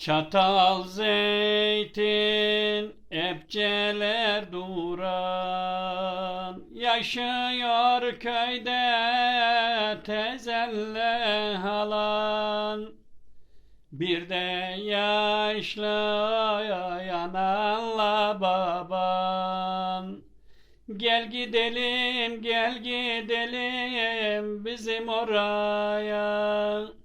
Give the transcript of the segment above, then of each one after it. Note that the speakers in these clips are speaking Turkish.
Çatal zeytin epçeler duran. Yaşıyor köyde tezelle halan. Bir de yaşlı yananla baban. Gel gidelim gel gidelim bizim oraya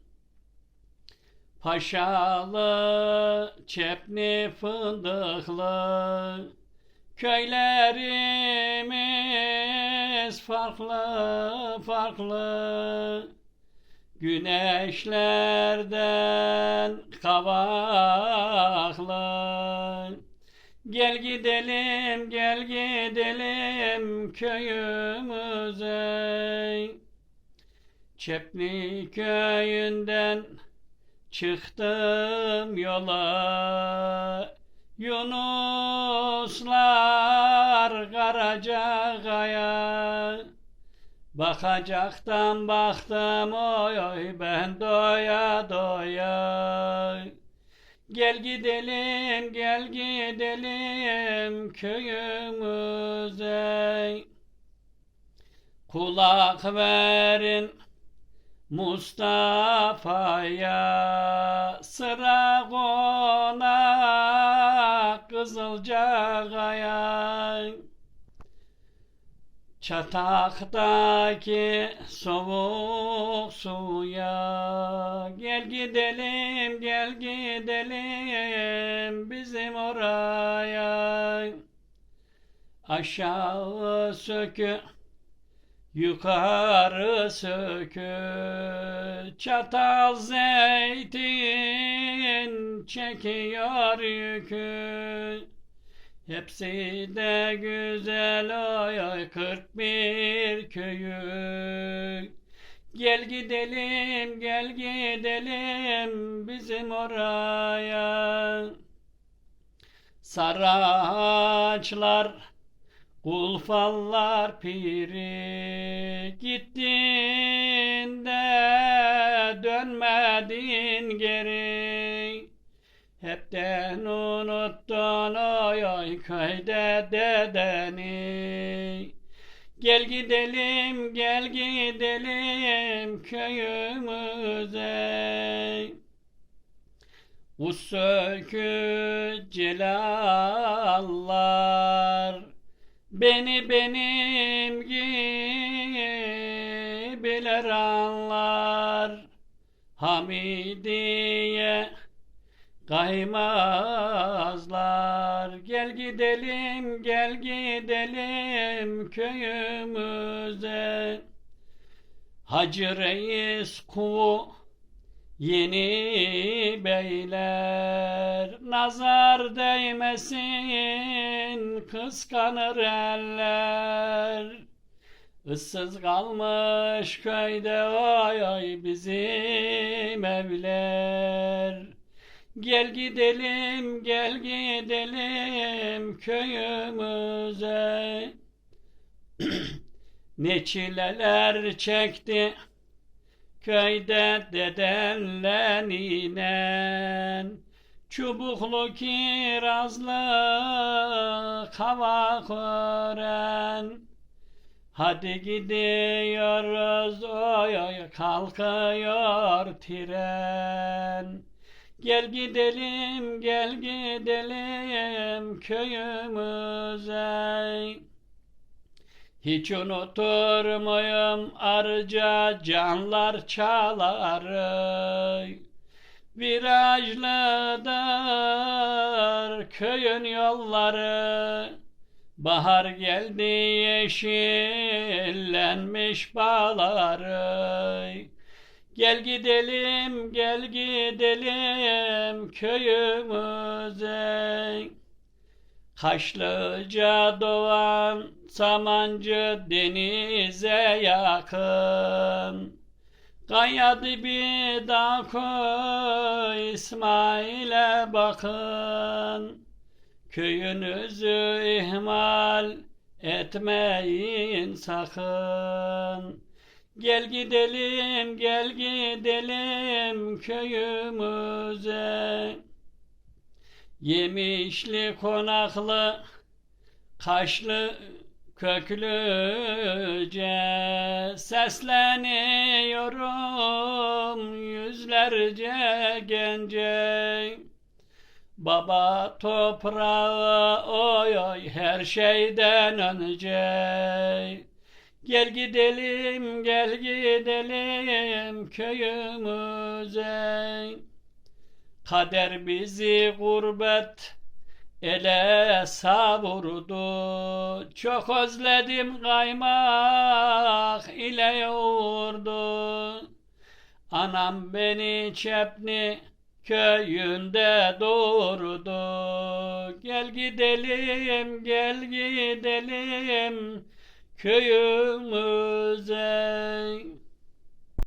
Paşalı, çepni fındıklı. Köylerimiz farklı farklı. Güneşlerden kavaklı. Gel gidelim, gel gidelim köyümüze. Çepni köyünden Çıktım yola Yunuslar Karacakaya Bakacaktan baktım oy oy ben doya doya. Gel gidelim gel gidelim köyümüze. Kulak verin Mustafa'ya sıra konak Kızılcakaya Çataktaki soğuk suya Gel gidelim gel gidelim bizim oraya. Aşağı sökü Yukarı sökü çatal zeytin çekiyor yükü. Hepsi de güzel oy oy kırk bir köyü. Gel gidelim gel gidelim bizim oraya. Saraçlar Kulfallar piri gittin de dönmedin geri. Hepten unuttun oy oy köyde dedeni. Gel gidelim gel gidelim köyümüze. Ussökü celallar Beni benim gibiler anlar. Hamidiye kaymazlar. Gel gidelim gel gidelim köyümüze. Hacı reis kuvu Yeni beyler nazar değmesin kıskanır eller. Issız kalmış köyde oy oy bizim evler. Gel gidelim gel gidelim köyümüze. ne çileler çekti Köyde dedenle ninen Çubuklu kirazlı kavak ören. Hadi gidiyoruz oy oy kalkıyor tren. Gel gidelim gel gidelim köyümüze hiç unuturmuyum arca canlar çaları Virajlıdır köyün yolları. Bahar geldi yeşillenmiş bağları Gel gidelim gel gidelim köyümüze. Kaşlıca doğan Samancı denize yakın. Kaya dibi dağ İsmail'e bakın. Köyünüzü ihmal etmeyin sakın. Gel gidelim, gel gidelim köyümüze. Yemişli konaklı kaşlı köklüce sesleniyorum yüzlerce gence. Baba toprağı oy oy her şeyden önce. Gel gidelim gel gidelim köyümüze. Kader bizi gurbet ele savurdu. Çok özledim kaymak ile yoğurdu. Anam beni çepni köyünde doğurdu. Gel gidelim, gel gidelim köyümüze.